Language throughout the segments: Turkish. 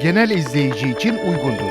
genel izleyici için uygundur.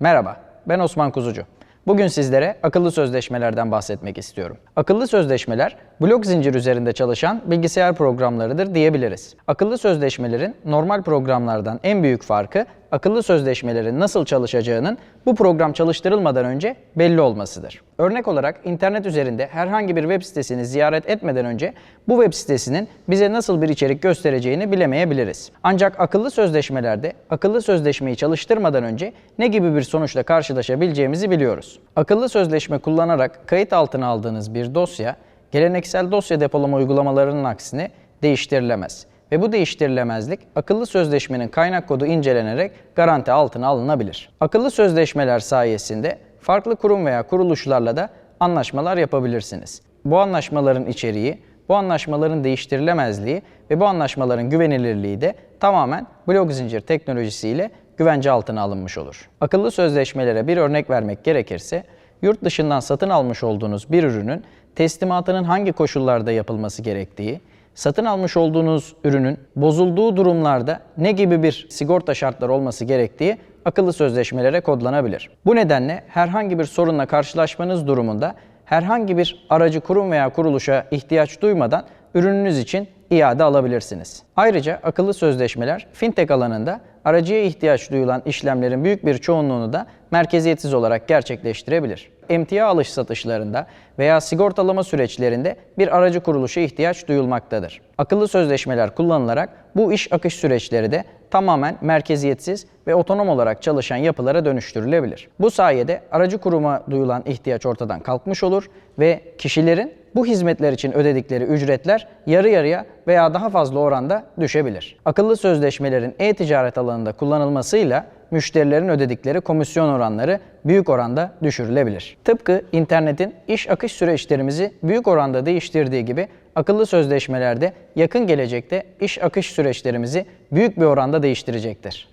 Merhaba, ben Osman Kuzucu. Bugün sizlere akıllı sözleşmelerden bahsetmek istiyorum. Akıllı sözleşmeler, blok zincir üzerinde çalışan bilgisayar programlarıdır diyebiliriz. Akıllı sözleşmelerin normal programlardan en büyük farkı, akıllı sözleşmelerin nasıl çalışacağının bu program çalıştırılmadan önce belli olmasıdır. Örnek olarak internet üzerinde herhangi bir web sitesini ziyaret etmeden önce bu web sitesinin bize nasıl bir içerik göstereceğini bilemeyebiliriz. Ancak akıllı sözleşmelerde akıllı sözleşmeyi çalıştırmadan önce ne gibi bir sonuçla karşılaşabileceğimizi biliyoruz. Akıllı sözleşme kullanarak kayıt altına aldığınız bir dosya geleneksel dosya depolama uygulamalarının aksine değiştirilemez ve bu değiştirilemezlik akıllı sözleşmenin kaynak kodu incelenerek garanti altına alınabilir. Akıllı sözleşmeler sayesinde farklı kurum veya kuruluşlarla da anlaşmalar yapabilirsiniz. Bu anlaşmaların içeriği, bu anlaşmaların değiştirilemezliği ve bu anlaşmaların güvenilirliği de tamamen blok zincir teknolojisiyle güvence altına alınmış olur. Akıllı sözleşmelere bir örnek vermek gerekirse, yurt dışından satın almış olduğunuz bir ürünün teslimatının hangi koşullarda yapılması gerektiği, satın almış olduğunuz ürünün bozulduğu durumlarda ne gibi bir sigorta şartları olması gerektiği akıllı sözleşmelere kodlanabilir. Bu nedenle herhangi bir sorunla karşılaşmanız durumunda herhangi bir aracı kurum veya kuruluşa ihtiyaç duymadan ürününüz için iade alabilirsiniz. Ayrıca akıllı sözleşmeler fintech alanında aracıya ihtiyaç duyulan işlemlerin büyük bir çoğunluğunu da merkeziyetsiz olarak gerçekleştirebilir. Emtia alış satışlarında veya sigortalama süreçlerinde bir aracı kuruluşa ihtiyaç duyulmaktadır. Akıllı sözleşmeler kullanılarak bu iş akış süreçleri de tamamen merkeziyetsiz ve otonom olarak çalışan yapılara dönüştürülebilir. Bu sayede aracı kuruma duyulan ihtiyaç ortadan kalkmış olur ve kişilerin bu hizmetler için ödedikleri ücretler yarı yarıya veya daha fazla oranda düşebilir. Akıllı sözleşmelerin e-ticaret alanında kullanılmasıyla müşterilerin ödedikleri komisyon oranları büyük oranda düşürülebilir. Tıpkı internetin iş akış süreçlerimizi büyük oranda değiştirdiği gibi akıllı sözleşmelerde yakın gelecekte iş akış süreçlerimizi büyük bir oranda değiştirecektir.